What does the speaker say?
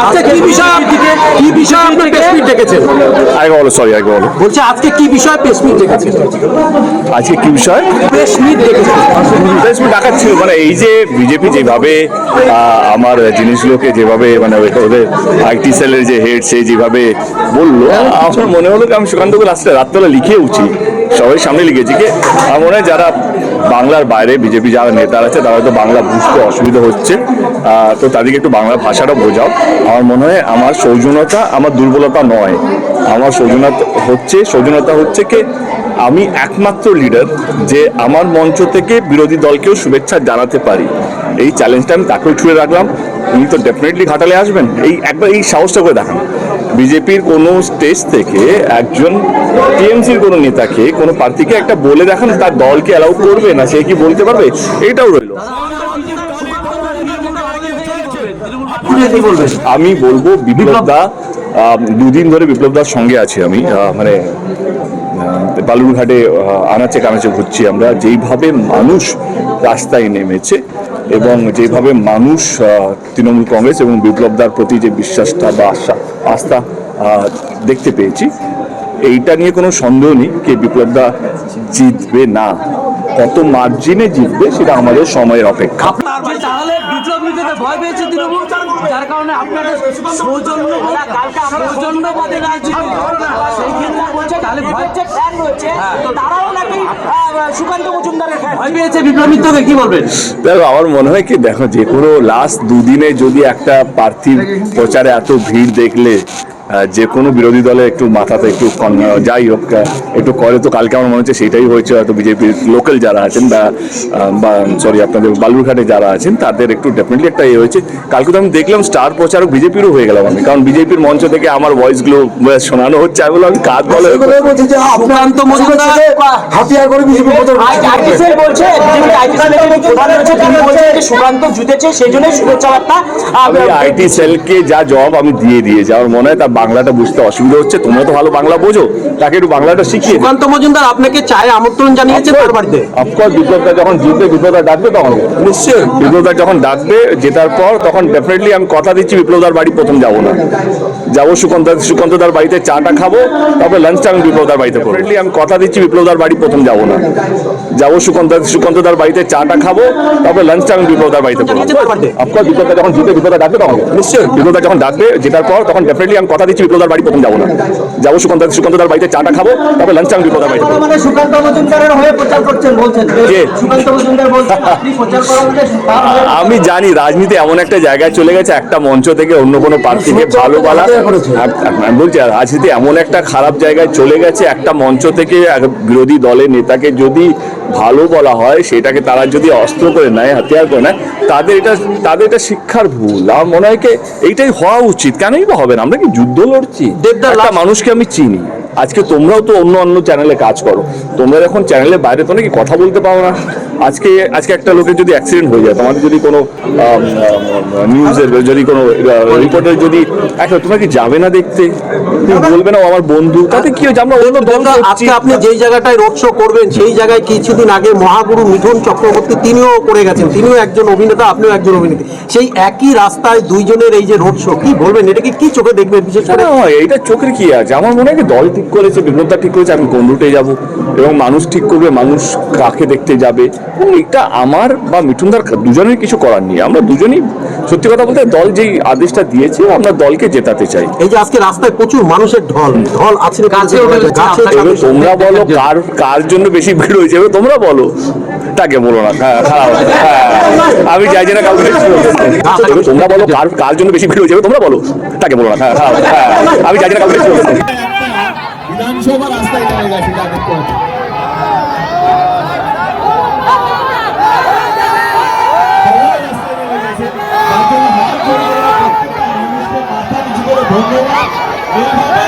আজকে কি বিষয় কি বিষয় আপনার প্রেস মিট ডেকেছেন আগে বলো সরি আগে বলো। বলছে আজকে কি বিষয় প্রেস মিট ডেকেছেন আজকে কি বিষয়? প্রেস মিট ডেকেছেন প্রেস মিট ডাকার ছিল মানে এই যে বিজেপি যেভাবে আমার জিনিসগুলোকে যেভাবে মানে ওদের আইটি সেলের যে হেড সে যেভাবে বলল আমার মনে হলো কি আমি সুকান্তকে লাস্টে রাত্রেবেলা লিখে উঠি। সবাই সামনে লিখেছি কি, আমার মনে হয় যারা বাংলার বাইরে বিজেপি যারা নেতারা আছে, তারা হয়তো বাংলা বুঝতে অসুবিধা হচ্ছে। তো তাদেরকে একটু বাংলা ভাষাটা বোঝাও। আমার মনে হয় আমার সৌজন্যতা, আমার দুর্বলতা নয়। আমার সৌজন্যতা হচ্ছে সৌজন্যতা হচ্ছে কি, আমি একমাত্র লিডার যে আমার মঞ্চ থেকে বিরোধী দলকেও শুভেচ্ছা জানাতে পারি। এই চ্যালেঞ্জটা আমি তাকেও ছুঁড়ে রাখলাম। উনি তো ডেফিনেটলি ঘাটালে আসবেন। এই একবার এই সাহসটা করে দেখান। বিজেপির কোনো স্টেজ থেকে একজন টিএমসির কোনো নেতাকে, কোনো প্রার্থীকে একটা বলে দেখান তার দলকে অ্যালাউ করবে না, সে কি বলতে পারবে? এইটাও রইল। আমি বলব বিপ্লব দা দুদিন ধরে বিপ্লব দার সঙ্গে আছি আমি মানে বালুরঘাটে আনাচে কানাচে ঘুরছি আমরা। যেইভাবে মানুষ রাস্তায় নেমেছে এবং যেভাবে মানুষ তৃণমূল কংগ্রেস এবং বিপ্লবদার প্রতি যে বিশ্বাসটা বা আশা, আস্থা দেখতে পেয়েছি এইটা নিয়ে কোনো সন্দেহ নেই যে বিপ্লবদা জিতবে না। কত মার্জিনে জিতবে সেটা আমাদের সময়ের অপেক্ষা। তাহলে বিপ্লব নিতে ভয় পেয়েছে তৃণমূল যার কারণে আপনাদের সৌজন্য সৌজন্যবাদী রাজনীতি সেই ক্ষেত্রে বলছে তাহলে ভয় ফ্যান রয়েছে তারাও নাকি সুকান্ত মজুমদারের ফ্যান ভয় পেয়েছে বিপ্লব মিত্রকে কি বলবেন? দেখো আমার মনে হয় কি দেখো যে কোনো লাস্ট দুদিনে যদি একটা প্রার্থীর প্রচারে এত ভিড় দেখলে যে কোনো বিরোধী দলে একটু মাথাতে একটু যাই হোক একটু করে তো কালকে আমার মনে হচ্ছে সেটাই হয়েছে হয়তো বিজেপির লোকাল যারা আছেন বা বা সরি আপনাদের বালুরঘাটে যারা আছেন তাদের একটু ডেফিনেটলি একটা ইয়ে হয়েছে। কালকে তো আমি দেখলাম স্টার প্রচারক বিজেপিরও হয়ে গেলাম আমি কারণ বিজেপির মঞ্চ থেকে আমার ভয়েসগুলো শোনানো হচ্ছে আমি বললাম কাজ বলে হাতিয়ার করে বিজেপি বলছে বিজেপি আইটিসেল প্রধান রয়েছে তিনি বলছেন যে সুকান্ত জিতেছে সেই জন্যই শুভেচ্ছা বার্তা আমি আইটি সেলকে যা জব আমি দিয়ে দিয়েছি আমার মনে হয় তার বাংলাটা বুঝতে অসুবিধা হচ্ছে তোমরা তো ভালো বাংলা বোঝো তাকে একটু বাংলাটা শিখিয়ে দিও। সুকান্ত মজুমদার আপনাকে চায় আমন্ত্রণ জানিয়েছে তার বাড়িতে অফকোর্স বিপ্লবদা যখন জিতবে বিপ্লবদা ডাকবে তখন। নিশ্চয়ই। বিপ্লবদা যখন ডাকবে জেতার পর তখন ডেফিনেটলি আমি কথা দিচ্ছি বিপ্লবদার বাড়ি প্রথম যাব না। যাব সুকান্ত সুকান্তদার বাড়িতে চাটা খাব তারপর লাঞ্চটা আমি বিপ্লবদার বাড়িতে করব। ডেফিনেটলি আমি কথা দিচ্ছি বিপ্লবদার বাড়ি প্রথম যাব না। যাব সুকান্ত সুকান্তদার বাড়িতে চাটা খাব তারপর লাঞ্চটা আমি বিপ্লবদার বাড়িতে করব। অফকোর্স বিপ্লবদা যখন জিতে বিপ্লবদা ডাকবে তখন। নিশ্চয়ই। বিপ্লবদা যখন ডাকবে জেতার পর তখন ডেফিনেটলি আমি কথা দিচ্ছি বিপ্লবদার বাড়ি প্রথম যাব না। যাব সুকান্ত সুকান্তদার বাড়িতে চাটা খাব তারপর লাঞ্চটা আমি বিপ্লবদার বাড়িতে সুকান্ত মজুমদারের হয়ে প্রচার করছেন বলছেন। সুকান্ত মজুমদার বলছেন আপনি প্রচার করা হলে তার আমি জানি রাজনীতি এমন একটা জায়গায় চলে গেছে একটা মঞ্চ থেকে অন্য কোনো প্রার্থীকে ভালো বলা বলছি রাজনীতি এমন একটা খারাপ জায়গায় চলে গেছে একটা মঞ্চ থেকে বিরোধী দলের নেতাকে যদি ভালো বলা হয় সেটাকে তারা যদি অস্ত্র করে নেয় হাতিয়ার করে নেয় তাদের এটা তাদের এটা শিক্ষার ভুল। আমার মনে হয় কি এইটাই হওয়া উচিত। কেনই বা হবে না? আমরা কি যুদ্ধ মানুষকে আমি চিনি। আজকে তোমরাও তো অন্য অন্য চ্যানেলে কাজ করো। তোমরা এখন চ্যানেলের বাইরে তো নাকি কথা বলতে পারো না। আজকে আজকে একটা লোকের যদি অ্যাক্সিডেন্ট হয়ে যায় তোমাদের যদি কোনো নিউজের যদি কোনো রিপোর্টের যদি একটা তোমরা কি যাবে না দেখতে? তুমি বলবে না আমার বন্ধু। তাতে কি হয়েছে? আমরা অন্য দল আজকে আপনি যেই জায়গাটায় রোড শো করবেন সেই জায়গায় কিছুদিন আগে মহাগুরু মিঠুন চক্রবর্তী তিনিও করে গেছেন। তিনিও একজন অভিনেতা আপনিও একজন অভিনেতা সেই একই রাস্তায় দুইজনের এই যে রোড শো কি বলবেন? এটাকে কি চোখে দেখবেন বিশেষ করে? এইটা চোখের কি আছে? আমার মনে হয় কি দল ঠিক করেছে বিপ্লবদা ঠিক করেছে আমি কোন রুটে যাব। এবং মানুষ ঠিক করবে মানুষ কাকে দেখতে যাবে? এবং এটা আমার বা মিঠুনদার দুজনের কিছু করার নেই। আমরা দুজনেই সত্যি কথা বলতে দল যেই আদেশটা দিয়েছে আমরা দলকে জেতাতে চাই। এই যে আজকে রাস্তায় প্রচুর মানুষের ঢল ঢল আছে তোমরা বলো কার কার জন্য বেশি ভিড় হয়েছে এবার তোমরা বলো। তাকে বলো না হ্যাঁ, খারাপ হ্যাঁ, আমি চাইছি না কাউকে তোমরা বলো কার কার জন্য বেশি ভিড় হয়েছে এবার তোমরা বলো। তাকে বলো না হ্যাঁ, খারাপ হ্যাঁ, আমি চাইছি না কাউকে বিধানসভা রাস্তায় নেমে গেছে Vamos, Viva!